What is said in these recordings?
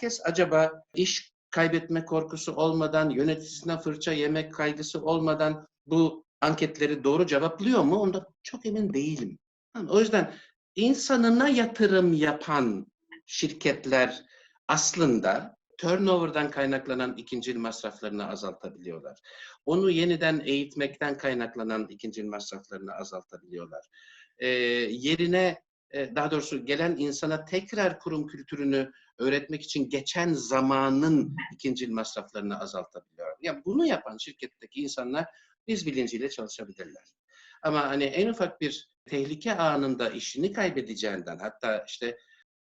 herkes acaba iş kaybetme korkusu olmadan, yöneticisine fırça yemek kaygısı olmadan bu anketleri doğru cevaplıyor mu? Onda çok emin değilim. O yüzden insanına yatırım yapan şirketler aslında turnover'dan kaynaklanan ikinci masraflarını azaltabiliyorlar. Onu yeniden eğitmekten kaynaklanan ikinci masraflarını azaltabiliyorlar. Ee, yerine daha doğrusu gelen insana tekrar kurum kültürünü öğretmek için geçen zamanın ikinci masraflarını azaltabiliyor. Yani bunu yapan şirketteki insanlar biz bilinciyle çalışabilirler. Ama hani en ufak bir tehlike anında işini kaybedeceğinden hatta işte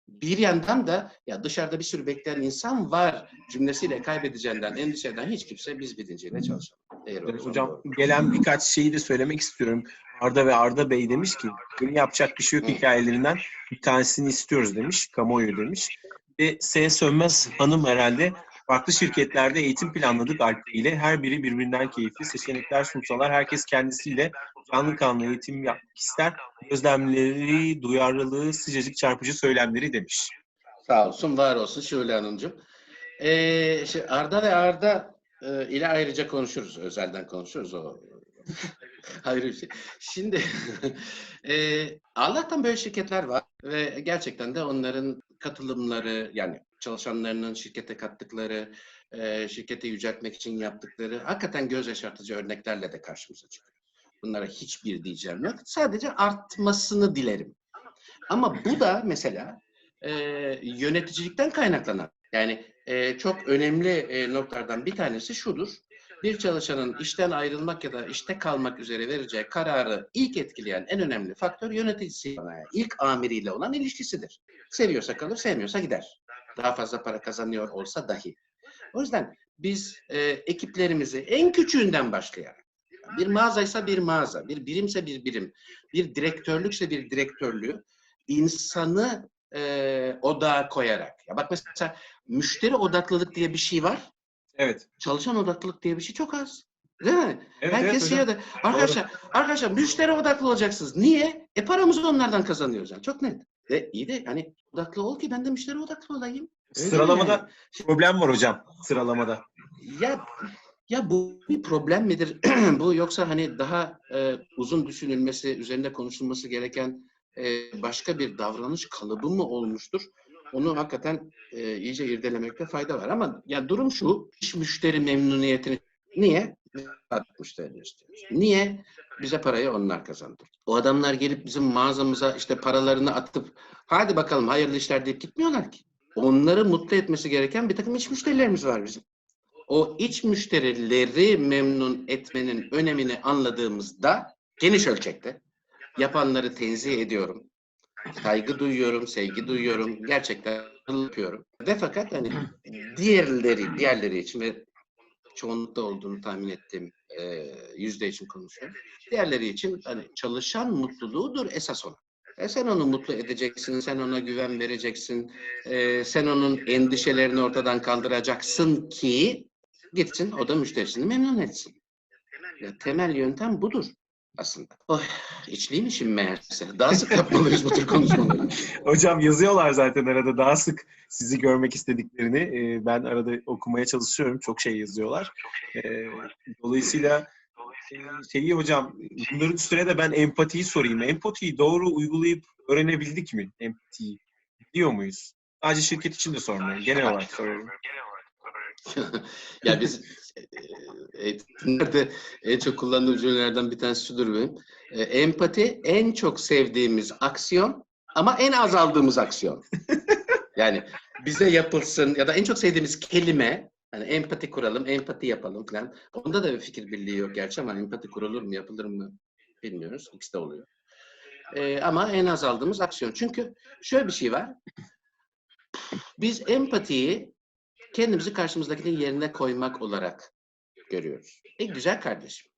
bir yandan da ya dışarıda bir sürü bekleyen insan var cümlesiyle kaybedeceğinden endişeden hiç kimse biz bilinciyle çalışalım. Eğer evet, hocam doğru. gelen birkaç şeyi de söylemek istiyorum. Arda ve Arda Bey demiş ki yapacak bir şey yok hikayelerinden bir tanesini istiyoruz demiş. Kamuoyu demiş. Ve S. Sönmez Hanım herhalde farklı şirketlerde eğitim planladık Alp ile. Her biri birbirinden keyifli seçenekler sunsalar herkes kendisiyle canlı kanlı eğitim yapmak ister. Gözlemleri, duyarlılığı, sıcacık çarpıcı söylemleri demiş. Sağ olsun, var olsun Şule Hanımcığım. Ee, şey, Arda ve Arda e, ile ayrıca konuşuruz. Özelden konuşuruz. O Hayır bir şey. Şimdi e, Allah'tan böyle şirketler var ve gerçekten de onların katılımları yani çalışanlarının şirkete kattıkları, e, şirketi yüceltmek için yaptıkları hakikaten göz yaşartıcı örneklerle de karşımıza çıkıyor. Bunlara hiçbir diyeceğim yok. Sadece artmasını dilerim. Ama bu da mesela e, yöneticilikten kaynaklanan. Yani e, çok önemli e, noktalardan bir tanesi şudur. Bir çalışanın işten ayrılmak ya da işte kalmak üzere vereceği kararı ilk etkileyen en önemli faktör yöneticisi, ilk amiriyle olan ilişkisidir. Seviyorsa kalır, sevmiyorsa gider. Daha fazla para kazanıyor olsa dahi. O yüzden biz e, ekiplerimizi en küçüğünden başlayarak, bir mağazaysa bir mağaza, bir birimse bir birim, bir direktörlükse bir direktörlüğü, insanı e, odağa koyarak. Ya bak mesela müşteri odaklılık diye bir şey var. Evet. Çalışan odaklılık diye bir şey çok az. Değil mi? Evet, Herkes evet, şey de, arkadaşlar, arkadaşlar müşteri odaklı olacaksınız. Niye? E paramızı onlardan kazanıyoruz yani. Çok net. E iyi de hani odaklı ol ki ben de müşteri odaklı olayım. Öyle Sıralamada yani. problem var hocam. Sıralamada. Ya ya bu bir problem midir? bu yoksa hani daha e, uzun düşünülmesi, üzerinde konuşulması gereken e, başka bir davranış kalıbı mı olmuştur? Onu hakikaten e, iyice irdelemekte fayda var. Ama ya durum şu, iş müşteri memnuniyetini niye? müşteri istiyoruz. Niye? Bize parayı onlar kazandırdı. O adamlar gelip bizim mağazamıza işte paralarını atıp hadi bakalım hayırlı işler deyip gitmiyorlar ki. Onları mutlu etmesi gereken bir takım iç müşterilerimiz var bizim. O iç müşterileri memnun etmenin önemini anladığımızda geniş ölçekte yapanları tenzih ediyorum. Saygı duyuyorum, sevgi duyuyorum. Gerçekten yapıyorum. Ve fakat hani diğerleri, diğerleri için ve çoğunlukta olduğunu tahmin ettiğim e, yüzde için konuşuyorum. Diğerleri için hani çalışan mutluluğudur esas olan. E sen onu mutlu edeceksin, sen ona güven vereceksin, e, sen onun endişelerini ortadan kaldıracaksın ki gitsin o da müşterisini memnun etsin. Ya, temel yöntem budur aslında. Oh, içliymişim meğerse. Daha sık yapmalıyız bu tür konuşmaları. Hocam yazıyorlar zaten arada daha sık sizi görmek istediklerini. Ee, ben arada okumaya çalışıyorum. Çok şey yazıyorlar. Ee, dolayısıyla şeyi hocam bunların üstüne de ben empatiyi sorayım. Empatiyi doğru uygulayıp öğrenebildik mi? Empatiyi biliyor muyuz? Sadece şirket için de sormuyorum. Genel olarak soruyorum. Ya biz eğitimlerde en çok kullandığım cümlelerden bir tanesi şudur benim. E, empati en çok sevdiğimiz aksiyon ama en az aldığımız aksiyon. yani bize yapılsın ya da en çok sevdiğimiz kelime hani empati kuralım, empati yapalım falan. Onda da bir fikir birliği yok gerçi ama empati kurulur mu, yapılır mı bilmiyoruz. İkisi de oluyor. Ee, ama en az aldığımız aksiyon. Çünkü şöyle bir şey var. Biz empatiyi kendimizi karşımızdakinin yerine koymak olarak görüyoruz. E güzel kardeşim.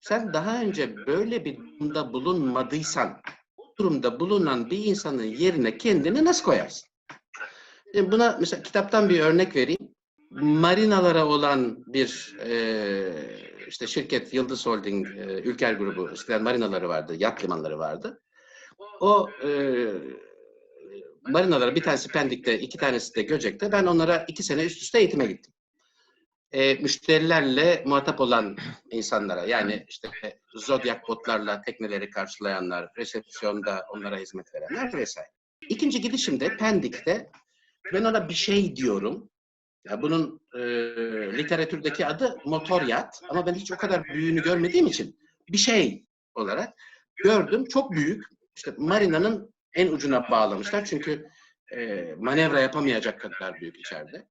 Sen daha önce böyle bir durumda bulunmadıysan, durumda bulunan bir insanın yerine kendini nasıl koyarsın? E buna mesela kitaptan bir örnek vereyim. Marinalara olan bir e, işte şirket Yıldız Holding, e, Ülker grubu, eskiden marinaları vardı, yat limanları vardı. O e, marinalara bir tanesi Pendik'te, iki tanesi de Göcek'te. Ben onlara iki sene üst üste eğitime gittim. E, müşterilerle muhatap olan insanlara yani işte zodyak botlarla tekneleri karşılayanlar, resepsiyonda onlara hizmet verenler vesaire. İkinci gidişimde Pendik'te ben ona bir şey diyorum. Ya bunun e, literatürdeki adı motor yat ama ben hiç o kadar büyüğünü görmediğim için bir şey olarak gördüm. Çok büyük. İşte marinanın en ucuna bağlamışlar çünkü e, manevra yapamayacak kadar büyük içeride.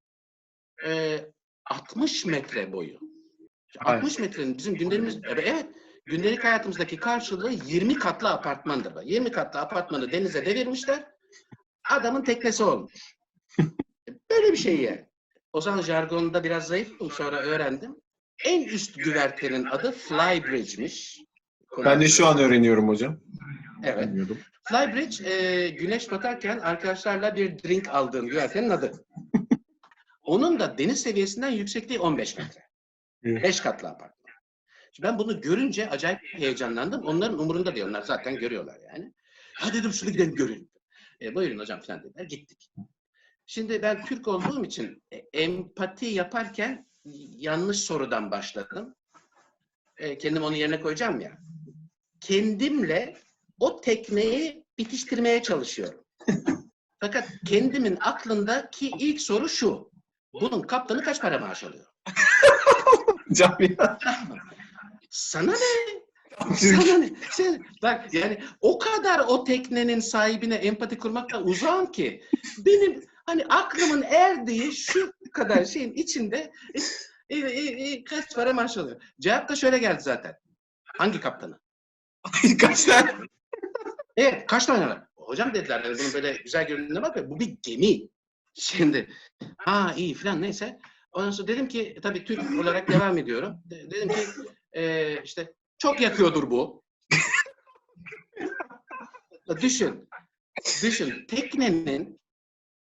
E, 60 metre boyu. 60 metrenin bizim günlerimiz evet, gündelik hayatımızdaki karşılığı 20 katlı apartmandır. Bak. 20 katlı apartmanı denize devirmişler. Adamın teknesi olmuş. Böyle bir şey yani. O zaman jargonda biraz zayıftım sonra öğrendim. En üst güvertenin adı Flybridge'miş. Ben de şu an öğreniyorum hocam. Evet. Bilmiyordum. Flybridge e, güneş batarken arkadaşlarla bir drink aldığım güvertenin adı. Onun da deniz seviyesinden yüksekliği 15 metre. Evet. 5 katlı apartman. Şimdi ben bunu görünce acayip heyecanlandım. Onların umurunda değil. Onlar zaten görüyorlar yani. Ha dedim şunu gidelim görün. E, buyurun hocam falan dediler. Gittik. Şimdi ben Türk olduğum için e, empati yaparken yanlış sorudan başladım. E, kendim onun yerine koyacağım ya. Kendimle o tekneyi bitiştirmeye çalışıyorum. Fakat kendimin aklındaki ilk soru şu. Bunun kaptanı kaç para maaş alıyor? Hocam ya. Sana ne? Sana ne? Sen, bak yani o kadar o teknenin sahibine empati kurmaktan uzağım ki benim hani aklımın erdiği şu kadar şeyin içinde e, e, e, kaç para maaş alıyor? Cevap da şöyle geldi zaten. Hangi kaptanı? Kaç tane? Evet kaç tane var? Hocam dediler yani bunun böyle güzel göründüğüne bak bu bir gemi. Şimdi ha iyi falan neyse. Ondan sonra dedim ki tabii Türk olarak devam ediyorum. De- dedim ki e, işte çok yakıyordur bu. düşün. Düşün. Teknenin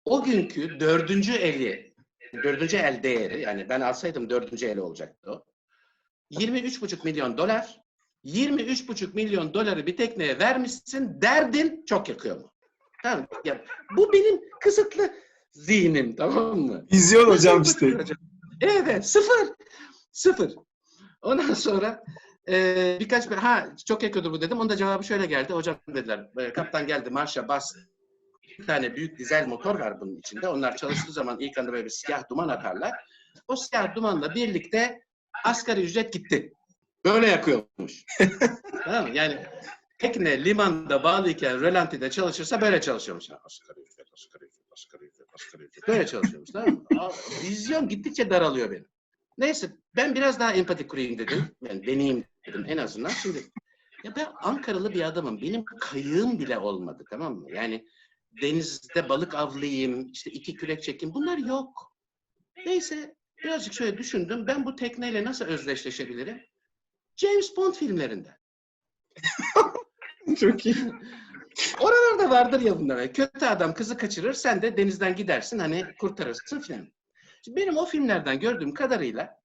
o günkü dördüncü eli, dördüncü el değeri yani ben alsaydım dördüncü eli olacaktı o. 23,5 milyon dolar. 23,5 milyon doları bir tekneye vermişsin. Derdin çok yakıyor mu? Tamam. Ya, bu benim kısıtlı zihnim tamam mı? Vizyon hocam işte. Evet, sıfır. Sıfır. Ondan sonra e, birkaç bir, ha çok yakıyordur bu dedim. Onda cevabı şöyle geldi. Hocam dediler, e, kaptan geldi marşa bas. Bir tane büyük dizel motor var bunun içinde. Onlar çalıştığı zaman ilk anda böyle bir siyah duman atarlar. O siyah dumanla birlikte asgari ücret gitti. Böyle yakıyormuş. tamam mı? Yani tekne limanda bağlıyken rölantide çalışırsa böyle çalışıyormuş. Yani asgari ücret, asgari ücret, asgari ücret, asgari ücret. Böyle çalışıyormuş tamam mı? Vizyon gittikçe daralıyor benim. Neyse ben biraz daha empati kurayım dedim. Yani deneyeyim dedim en azından. Şimdi ya ben Ankaralı bir adamım. Benim kayığım bile olmadı tamam mı? Yani denizde balık avlayayım, işte iki kürek çekeyim. Bunlar yok. Neyse birazcık şöyle düşündüm. Ben bu tekneyle nasıl özdeşleşebilirim? James Bond filmlerinde. Çok iyi. Oralarda vardır ya bunlar. Kötü adam kızı kaçırır, sen de denizden gidersin hani kurtarırsın filan. Benim o filmlerden gördüğüm kadarıyla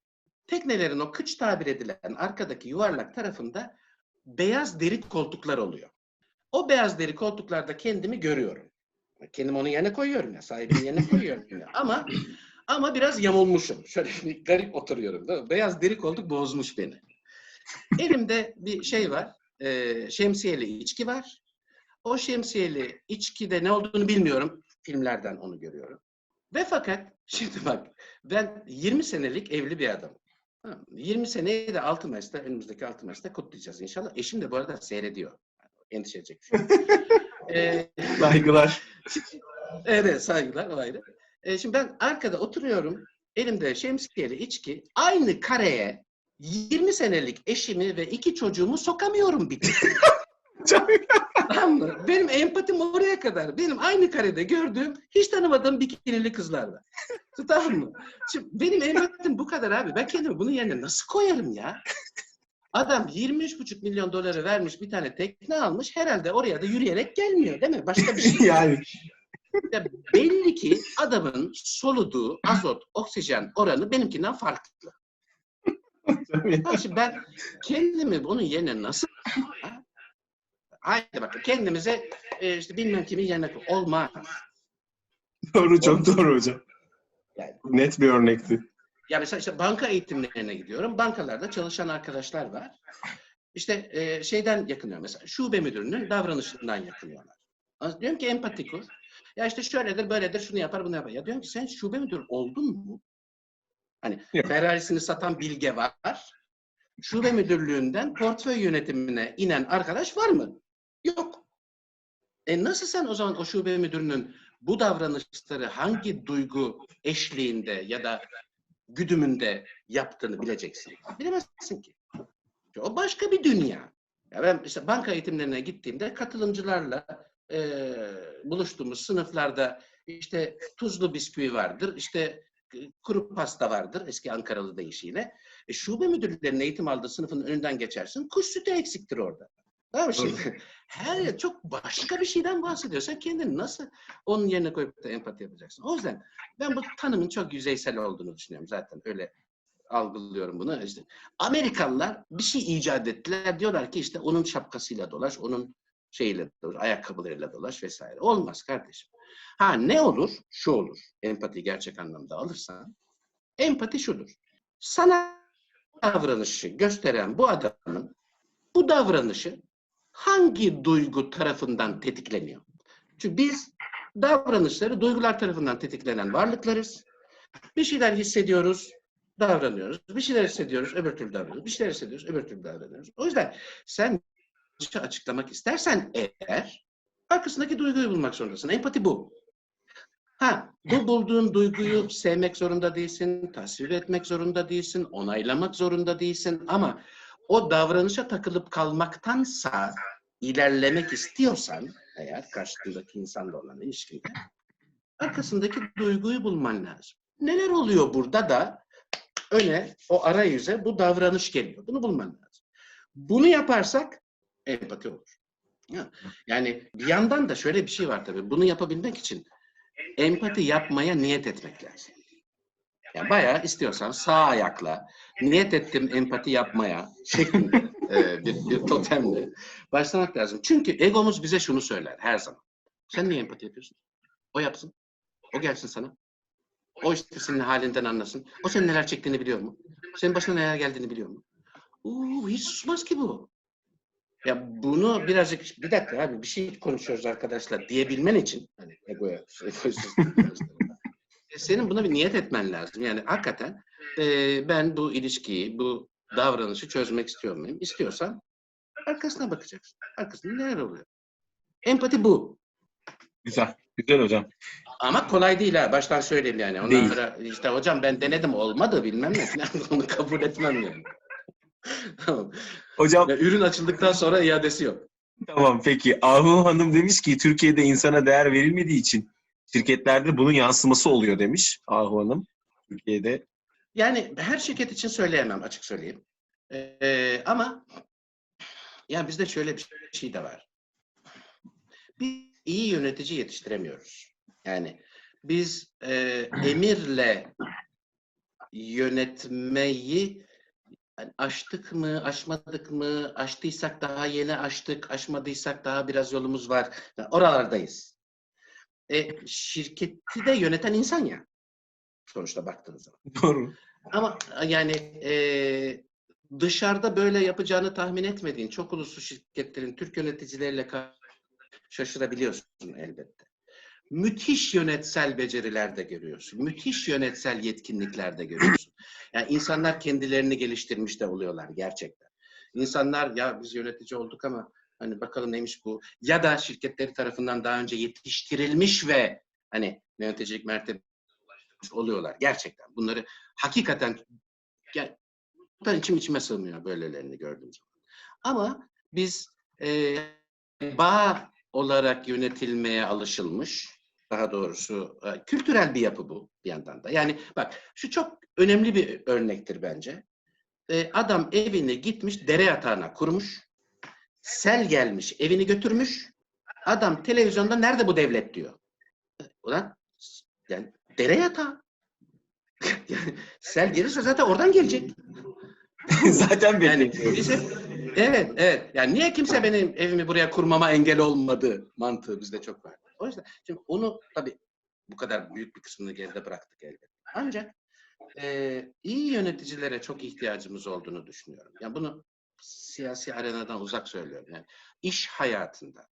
teknelerin o kıç tabir edilen arkadaki yuvarlak tarafında beyaz deri koltuklar oluyor. O beyaz deri koltuklarda kendimi görüyorum. Kendimi onun yerine koyuyorum ya, sahibinin yerine koyuyorum ya. Ama ama biraz yamulmuşum. Şöyle garip oturuyorum. Değil mi? Beyaz deri koltuk bozmuş beni. Elimde bir şey var. E, şemsiyeli içki var. O şemsiyeli içkide ne olduğunu bilmiyorum. Filmlerden onu görüyorum. Ve fakat şimdi bak ben 20 senelik evli bir adamım. Tamam mı? 20 seneyi de 6 Mayıs'ta önümüzdeki 6 Mayıs'ta kutlayacağız inşallah. Eşim de bu arada seyrediyor. Endişe edecek bir şey. Ee, Saygılar. Evet saygılar o ayrı. E, şimdi ben arkada oturuyorum. Elimde şemsiyeli içki. Aynı kareye 20 senelik eşimi ve iki çocuğumu sokamıyorum bir tamam mı? Benim empatim oraya kadar. Benim aynı karede gördüğüm hiç tanımadığım bikinili kızlar var. tamam mı? Şimdi benim empatim bu kadar abi. Ben kendimi bunun yerine nasıl koyarım ya? Adam 23,5 milyon doları vermiş bir tane tekne almış. Herhalde oraya da yürüyerek gelmiyor değil mi? Başka bir şey yani. Ya belli ki adamın soluduğu azot, oksijen oranı benimkinden farklı. Şimdi ben kendimi bunun yerine nasıl... Ha? Haydi bakın kendimize e, işte bilmem kimin yerine koy. Olmaz. Doğru, çok doğru hocam. Yani Net bir örnekti. Ya mesela işte banka eğitimlerine gidiyorum. Bankalarda çalışan arkadaşlar var. İşte e, şeyden yakınıyor mesela. Şube müdürünün davranışından yakınıyorlar. Diyorum ki empati kur. Ya işte şöyledir, böyledir, şunu yapar, bunu yapar. Ya diyorum ki sen şube müdürü oldun mu? Hani Yok. Ferrari'sini satan bilge var. Şube müdürlüğünden portföy yönetimine inen arkadaş var mı? Yok. E nasıl sen o zaman o şube müdürünün bu davranışları hangi duygu eşliğinde ya da güdümünde yaptığını bileceksin. Bilemezsin ki. O başka bir dünya. Ya ben işte banka eğitimlerine gittiğimde katılımcılarla eee, buluştuğumuz sınıflarda işte tuzlu bisküvi vardır, işte e, kuru pasta vardır eski Ankaralı deyişiyle. E, şube müdürlüklerinin eğitim aldığı sınıfın önünden geçersin. Kuş sütü eksiktir orada. Tamam mı şimdi? Her çok başka bir şeyden bahsediyor. Sen kendini nasıl onun yerine koyup da empati yapacaksın? O yüzden ben bu tanımın çok yüzeysel olduğunu düşünüyorum zaten. Öyle algılıyorum bunu. İşte Amerikalılar bir şey icat ettiler. Diyorlar ki işte onun şapkasıyla dolaş, onun şeyiyle dolaş, ayakkabılarıyla dolaş vesaire. Olmaz kardeşim. Ha ne olur? Şu olur. Empati gerçek anlamda alırsan. Empati şudur. Sana davranışı gösteren bu adamın bu davranışı hangi duygu tarafından tetikleniyor? Çünkü biz davranışları duygular tarafından tetiklenen varlıklarız. Bir şeyler hissediyoruz, davranıyoruz. Bir şeyler hissediyoruz, öbür türlü davranıyoruz. Bir şeyler hissediyoruz, öbür türlü davranıyoruz. O yüzden sen açıklamak istersen eğer arkasındaki duyguyu bulmak zorundasın. Empati bu. Ha, bu bulduğun duyguyu sevmek zorunda değilsin, tasvir etmek zorunda değilsin, onaylamak zorunda değilsin ama o davranışa takılıp kalmaktansa ilerlemek istiyorsan eğer karşındaki insanla olan ilişkinde arkasındaki duyguyu bulman lazım. Neler oluyor burada da öne o arayüze bu davranış geliyor. Bunu bulman lazım. Bunu yaparsak empati olur. Ya, Yani bir yandan da şöyle bir şey var tabii. Bunu yapabilmek için empati yapmaya niyet etmek lazım. Yani bayağı istiyorsan sağ ayakla niyet ettim empati yapmaya şeklinde e, bir, bir totemle başlamak lazım. Çünkü egomuz bize şunu söyler her zaman. Sen niye empati yapıyorsun? O yapsın. O gelsin sana. O işte senin halinden anlasın. O senin neler çektiğini biliyor mu? Senin başına neler geldiğini biliyor mu? Uuu hiç susmaz ki bu. Ya bunu birazcık bir dakika abi bir şey konuşuyoruz arkadaşlar diyebilmen için hani egoya egoisuz e, senin buna bir niyet etmen lazım. Yani hakikaten e, ben bu ilişkiyi, bu davranışı çözmek istiyor muyum? İstiyorsan arkasına bakacaksın. Arkasında neler oluyor? Empati bu. Güzel. Güzel hocam. Ama kolay değil ha. Baştan söyleyeyim yani. Ondan Değil. sonra işte hocam ben denedim olmadı bilmem ne falan onu kabul etmem yani. Tamam. Hocam Ya, ürün açıldıktan sonra iadesi yok. tamam peki. Ahu Hanım demiş ki Türkiye'de insana değer verilmediği için şirketlerde bunun yansıması oluyor demiş Ahu Hanım. Türkiye'de Yani her şirket için söyleyemem açık söyleyeyim. Ee, ama ya bizde şöyle bir şey de var. Biz iyi yönetici yetiştiremiyoruz. Yani biz e, emirle yönetmeyi yani aştık mı, aşmadık mı, aştıysak daha yeni aştık, aşmadıysak daha biraz yolumuz var. Yani oralardayız. E, şirketi de yöneten insan ya. Sonuçta baktığınız zaman. doğru. Ama yani eee, dışarıda böyle yapacağını tahmin etmediğin çok uluslu şirketlerin Türk yöneticileriyle şaşırabiliyorsun elbette. Müthiş yönetsel beceriler de görüyorsun. Müthiş yönetsel yetkinlikler de görüyorsun. Yani insanlar kendilerini geliştirmiş de oluyorlar gerçekten. İnsanlar ya biz yönetici olduk ama hani bakalım neymiş bu ya da şirketleri tarafından daha önce yetiştirilmiş ve hani yöneticilik mertebe oluyorlar gerçekten. Bunları hakikaten yani, içim içime sığmıyor böylelerini gördüğüm zaman. Ama biz e, bağ olarak yönetilmeye alışılmış, daha doğrusu e, kültürel bir yapı bu bir yandan da. Yani bak şu çok önemli bir örnektir bence. E, adam evini gitmiş dere yatağına kurmuş, sel gelmiş evini götürmüş, adam televizyonda nerede bu devlet diyor. Ulan yani dere yatağı. Yani sel gelirse zaten oradan gelecek. Zaten Yani bekliyoruz. bize, evet, evet. Yani niye kimse benim evimi buraya kurmama engel olmadı mantığı bizde çok var. O yüzden şimdi onu tabii bu kadar büyük bir kısmını geride bıraktık elbette. Ancak e, iyi yöneticilere çok ihtiyacımız olduğunu düşünüyorum. Yani bunu siyasi arenadan uzak söylüyorum. Yani iş hayatında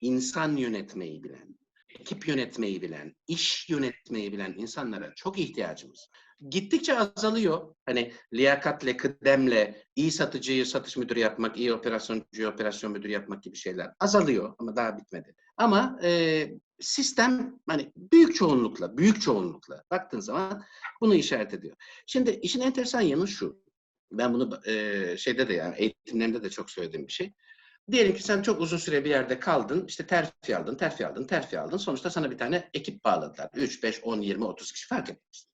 insan yönetmeyi bilen, ekip yönetmeyi bilen, iş yönetmeyi bilen insanlara çok ihtiyacımız. Gittikçe azalıyor. Hani liyakatle, kıdemle, iyi satıcıyı satış müdürü yapmak, iyi operasyoncuyu operasyon müdürü yapmak gibi şeyler azalıyor ama daha bitmedi. Ama e, sistem hani büyük çoğunlukla, büyük çoğunlukla baktığın zaman bunu işaret ediyor. Şimdi işin enteresan yanı şu. Ben bunu e, şeyde de yani eğitimlerimde de çok söylediğim bir şey. Diyelim ki sen çok uzun süre bir yerde kaldın, işte terfi aldın, terfi aldın, terfi aldın. Sonuçta sana bir tane ekip bağladılar. 3, 5, 10, 20, 30 kişi fark etmez.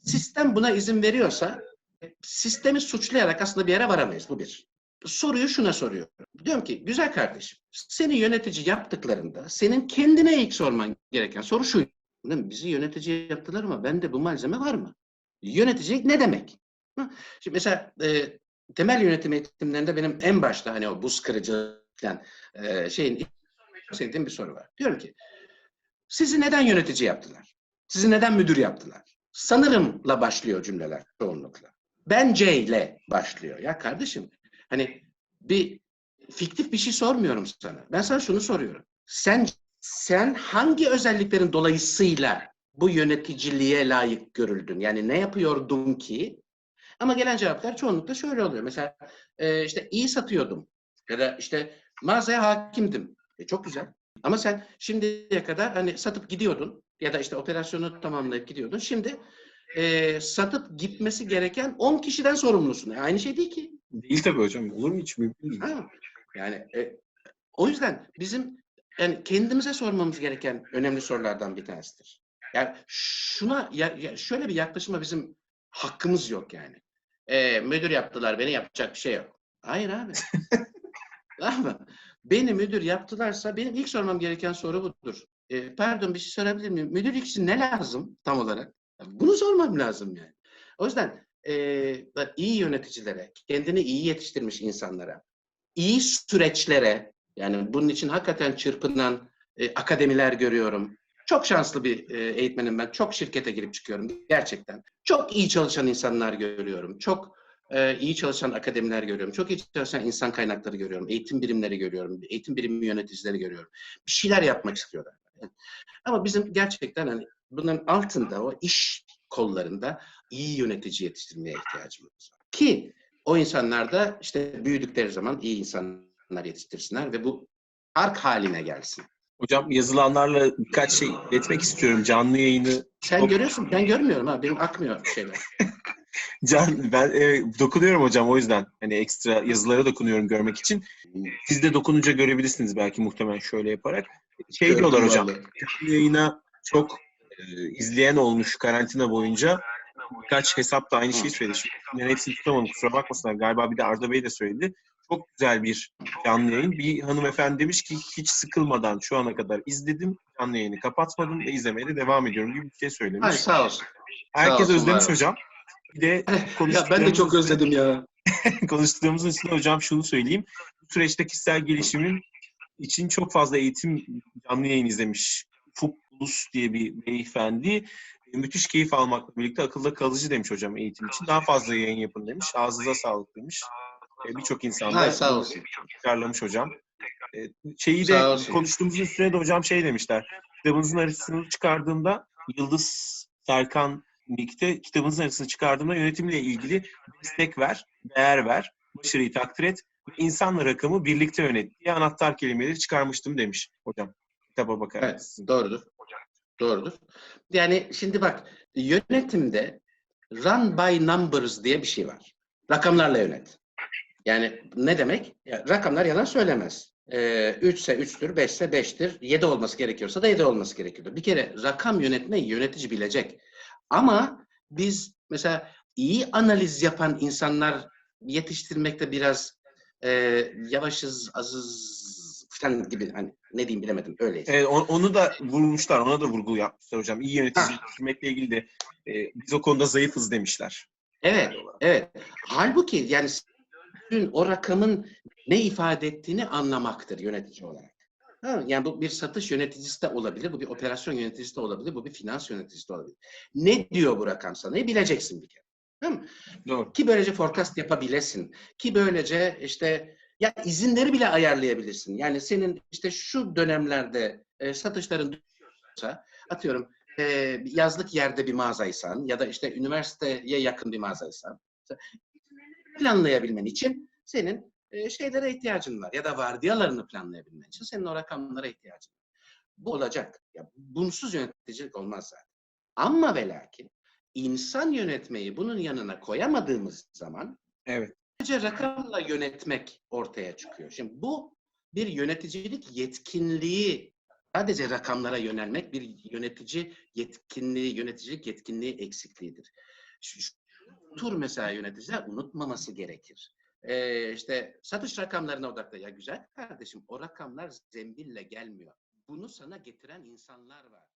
Sistem buna izin veriyorsa sistemi suçlayarak aslında bir yere varamayız. Bu bir. Soruyu şuna soruyorum. Diyorum ki güzel kardeşim seni yönetici yaptıklarında senin kendine ilk sorman gereken soru şu. Bizi yönetici yaptılar ama bende bu malzeme var mı? Yöneticilik ne demek? Şimdi mesela e, temel yönetim eğitimlerinde benim en başta hani o buz kırıcı falan e, şeyin sevdiğim bir soru var. Diyorum ki sizi neden yönetici yaptılar? Sizi neden müdür yaptılar? Sanırımla başlıyor cümleler çoğunlukla. Bence ile başlıyor. Ya kardeşim hani bir fiktif bir şey sormuyorum sana. Ben sana şunu soruyorum. Sen sen hangi özelliklerin dolayısıyla bu yöneticiliğe layık görüldün? Yani ne yapıyordun ki? Ama gelen cevaplar çoğunlukla şöyle oluyor. Mesela e, işte iyi satıyordum ya da işte mağazaya hakimdim. E, çok güzel. Ama sen şimdiye kadar hani satıp gidiyordun ya da işte operasyonu tamamlayıp gidiyordun. Şimdi e, satıp gitmesi gereken 10 kişiden sorumlusun. E, aynı şey değil ki. Değil tabii hocam. Olur mu hiç mümkün değil. Ha, yani e, o yüzden bizim yani kendimize sormamız gereken önemli sorulardan bir tanesidir. Yani şuna ya, ya şöyle bir yaklaşıma bizim hakkımız yok yani. E, müdür yaptılar beni yapacak bir şey yok. Hayır abi. Ama beni müdür yaptılarsa benim ilk sormam gereken soru budur. E, pardon bir şey sorabilir miyim? Müdürlük için ne lazım tam olarak? Bunu sormam lazım yani. O yüzden e, iyi yöneticilere, kendini iyi yetiştirmiş insanlara, iyi süreçlere, yani bunun için hakikaten çırpınan e, akademiler görüyorum. Çok şanslı bir e, eğitmenim ben. Çok şirkete girip çıkıyorum gerçekten. Çok iyi çalışan insanlar görüyorum. Çok e, iyi çalışan akademiler görüyorum. Çok iyi çalışan insan kaynakları görüyorum. Eğitim birimleri görüyorum. Eğitim birimi yöneticileri görüyorum. Bir şeyler yapmak istiyorlar. Ama bizim gerçekten hani bunun altında o iş kollarında iyi yönetici yetiştirmeye ihtiyacımız var. Ki o insanlar da işte büyüdükleri zaman iyi insanlar yetiştirsinler ve bu ark haline gelsin. Hocam yazılanlarla birkaç şey iletmek istiyorum. Canlı yayını Sen Çok- görüyorsun, ben görmüyorum ha. Benim akmıyor şeyler. Can ben e, dokunuyorum hocam o yüzden hani ekstra yazılara dokunuyorum görmek için. Siz de dokununca görebilirsiniz belki muhtemelen şöyle yaparak. Şey Gördüm diyorlar hocam. vallahi. Canlı yayına çok e, izleyen olmuş karantina boyunca. Birkaç hesap da aynı şeyi söyledi. Şimdi hepsini tutamadım kusura bakmasınlar. Galiba bir de Arda Bey de söyledi. Çok güzel bir canlı yayın. Bir hanımefendi demiş ki hiç sıkılmadan şu ana kadar izledim. Canlı yayını kapatmadım ve izlemeye de devam ediyorum gibi bir şey söylemiş. Ay sağ olsun. Herkes olsun, özlemiş hocam. Bir de Ya ben de çok özledim ya. konuştuğumuzun üstüne hocam şunu söyleyeyim. Bu süreçte kişisel gelişimin için çok fazla eğitim canlı yayın izlemiş. Ulus diye bir beyefendi. E, Müthiş keyif almakla birlikte akılda kalıcı demiş hocam eğitim için. Daha fazla yayın yapın demiş. Ağzınıza sağlık demiş. E, Birçok insan da tekrarlamış hocam. E, Şeyi de olsun. konuştuğumuzun üstüne de hocam şey demişler. Kitabınızın arasını çıkardığımda Yıldız Serkan birlikte kitabınızın arasını çıkardığımda yönetimle ilgili destek ver, değer ver, başarıyı takdir et ve insanla rakamı birlikte yönet diye anahtar kelimeleri çıkarmıştım demiş hocam. Kitaba bakarak. Evet, doğrudur. Doğrudur. Yani şimdi bak, yönetimde run by numbers diye bir şey var. Rakamlarla yönet. Yani ne demek? Ya, rakamlar yalan söylemez. Ee, 3 ise 3'tür, 5 ise 5'tir, 7 olması gerekiyorsa da 7 olması gerekiyordur. Bir kere rakam yönetmeyi yönetici bilecek. Ama biz mesela iyi analiz yapan insanlar yetiştirmekte biraz e, yavaşız, azız falan gibi hani ne diyeyim bilemedim öyleyiz. Evet, on- onu da vurmuşlar, ona da vurgu yapmışlar hocam. İyi yönetici yetiştirmekle ilgili de e, biz o konuda zayıfız demişler. Evet, evet. Halbuki yani sizin o rakamın ne ifade ettiğini anlamaktır yönetici olarak. Ha, yani bu bir satış yöneticisi de olabilir, bu bir operasyon yöneticisi de olabilir, bu bir finans yöneticisi de olabilir. Ne diyor bu rakam sana? Bileceksin bir kere. Tamam mı? Doğru. Ki böylece forecast yapabilesin. Ki böylece işte ya izinleri bile ayarlayabilirsin. Yani senin işte şu dönemlerde e, satışların düşüyorsa atıyorum e, yazlık yerde bir mağazaysan ya da işte üniversiteye yakın bir mağazaysan planlayabilmen için senin e, şeylere ihtiyacın var ya da vardiyalarını planlayabilmen için senin o rakamlara ihtiyacın var. Bu olacak. Ya bunsuz yöneticilik olmaz zaten. Ama ve lakin insan yönetmeyi bunun yanına koyamadığımız zaman Evet. sadece rakamla yönetmek ortaya çıkıyor. Şimdi bu bir yöneticilik yetkinliği sadece rakamlara yönelmek bir yönetici yetkinliği, yöneticilik yetkinliği eksikliğidir. Tur mesela yöneticiler unutmaması gerekir. Ee, işte satış rakamlarına odaklı. Ya güzel kardeşim o rakamlar zembille gelmiyor. Bunu sana getiren insanlar var.